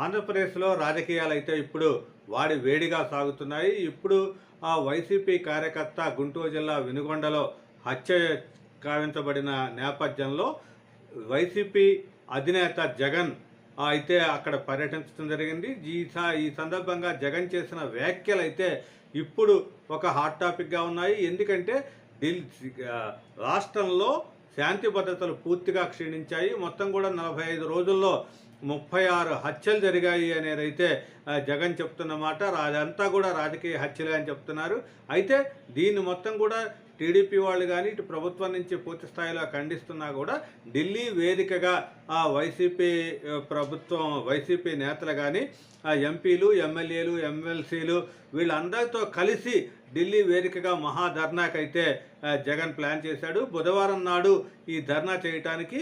ఆంధ్రప్రదేశ్లో రాజకీయాలు అయితే ఇప్పుడు వాడి వేడిగా సాగుతున్నాయి. ఇప్పుడు ఆ వైసీపీ కార్యకర్త గుంటూరు జిల్లా వినుగొండలో హత్య కావించబడిన నేపథ్యంలో వైసీపీ అధినేత జగన్ అయితే అక్కడ పర్యటించడం జరిగింది. ఈ స- ఈ సందర్భంగా జగన్ చేసిన వ్యాఖ్యలు అయితే ఇప్పుడు ఒక హాట్ టాపిక్గా ఉన్నాయి. ఎందుకంటే ఢిల్లీ రాష్ట్రంలో శాంతి భద్రతలు పూర్తిగా క్షీణించాయి. మొత్తం కూడా నలభై ఐదు రోజుల్లో ముప్పై ఆరు హత్యలు జరిగాయి అనేది అయితే జగన్ చెప్తున్న మాట. అదంతా కూడా రాజకీయ హత్యలే అని చెప్తున్నారు. అయితే దీన్ని మొత్తం కూడా టీడీపీ వాళ్ళు కానీ ఇటు ప్రభుత్వం నుంచి పూర్తి స్థాయిలో ఖండిస్తున్నా కూడా ఢిల్లీ వేదికగా ఆ వైసీపీ ప్రభుత్వం వైసీపీ నేతలు కానీ ఆ ఎంపీలు ఎమ్మెల్యేలు ఎమ్మెల్సీలు వీళ్ళందరితో కలిసి ఢిల్లీ వేదికగా మహాధర్నాకైతే జగన్ ప్లాన్ చేశాడు. బుధవారం నాడు ఈ ధర్నా చేయటానికి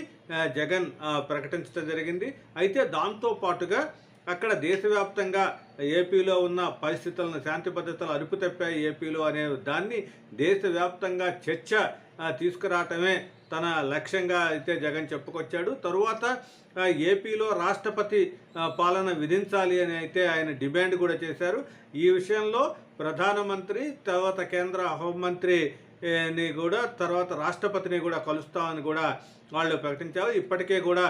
జగన్ ప్రకటించడం జరిగింది. అయితే దాంతో పాటుగా అక్కడ దేశవ్యాప్తంగా ఏపీలో ఉన్న పరిస్థితులను శాంతి భద్రతలు అరుపు తప్పాయి ఏపీలో అనే దాన్ని దేశవ్యాప్తంగా చర్చ తీసుకురావటమే తన లక్ష్యంగా అయితే జగన్ చెప్పుకొచ్చాడు. తరువాత ఏపీలో రాష్ట్రపతి పాలన విధించాలి అని అయితే ఆయన డిమాండ్ కూడా చేశారు. ఈ విషయంలో ప్రధానమంత్రి తర్వాత కేంద్ర హోంమంత్రి ని కూడా తర్వాత రాష్ట్రపతిని కూడా కలుస్తామని కూడా వాళ్ళు ప్రకటించారు. ఇప్పటికే కూడా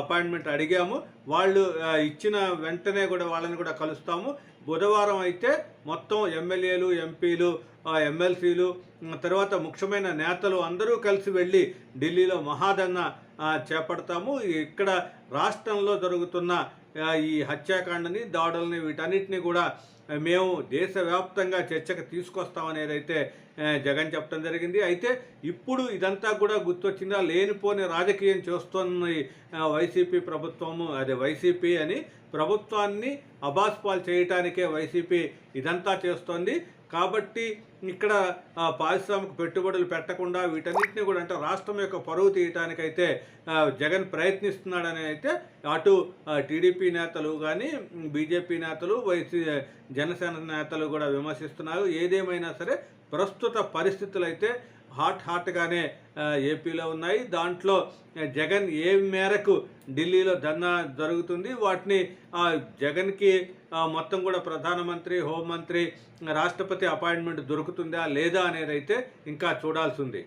అపాయింట్మెంట్ అడిగాము. వాళ్ళు ఇచ్చిన వెంటనే కూడా వాళ్ళని కూడా కలుస్తాము. బుధవారం అయితే మొత్తం ఎమ్మెల్యేలు ఎంపీలు ఎమ్మెల్సీలు తర్వాత ముఖ్యమైన నేతలు అందరూ కలిసి వెళ్ళి ఢిల్లీలో మహాదన్న చేపడతాము. ఇక్కడ రాష్ట్రంలో జరుగుతున్న ఈ హత్యాకాండని దాడుల్ని వీటన్నిటిని కూడా మేము దేశవ్యాప్తంగా చర్చకు తీసుకొస్తామనేది అయితే జగన్ చెప్పడం జరిగింది. అయితే ఇప్పుడు ఇదంతా కూడా గుర్తొచ్చిందా? లేనిపోని రాజకీయం చేస్తున్న వైసీపీ ప్రభుత్వము అదే వైసీపీ అని ప్రభుత్వాన్ని అబాస్పాలు చేయటానికే వైసీపీ ఇదంతా చేస్తోంది. కాబట్టి ఇక్కడ పారిశ్రామిక పెట్టుబడులు పెట్టకుండా వీటన్నిటిని కూడా అంటే రాష్ట్రం యొక్క పరువు తీయటానికైతే జగన్ ప్రయత్నిస్తున్నాడని అయితే అటు టీడీపీ టీడీపీ నేతలు కానీ బీజేపీ నేతలు వైసీ జనసేన నేతలు కూడా విమర్శిస్తున్నారు. ఏదేమైనా సరే ప్రస్తుత పరిస్థితులు అయితే హాట్ హాట్గానే ఏపీలో ఉన్నాయి. దాంట్లో జగన్ ఏ మేరకు ఢిల్లీలో ధర్నా జరుగుతుంది వాటిని జగన్కి మొత్తం కూడా ప్రధానమంత్రి హోంమంత్రి రాష్ట్రపతి అపాయింట్మెంట్ దొరుకుతుందా లేదా అనేది అయితే ఇంకా చూడాల్సి ఉంది.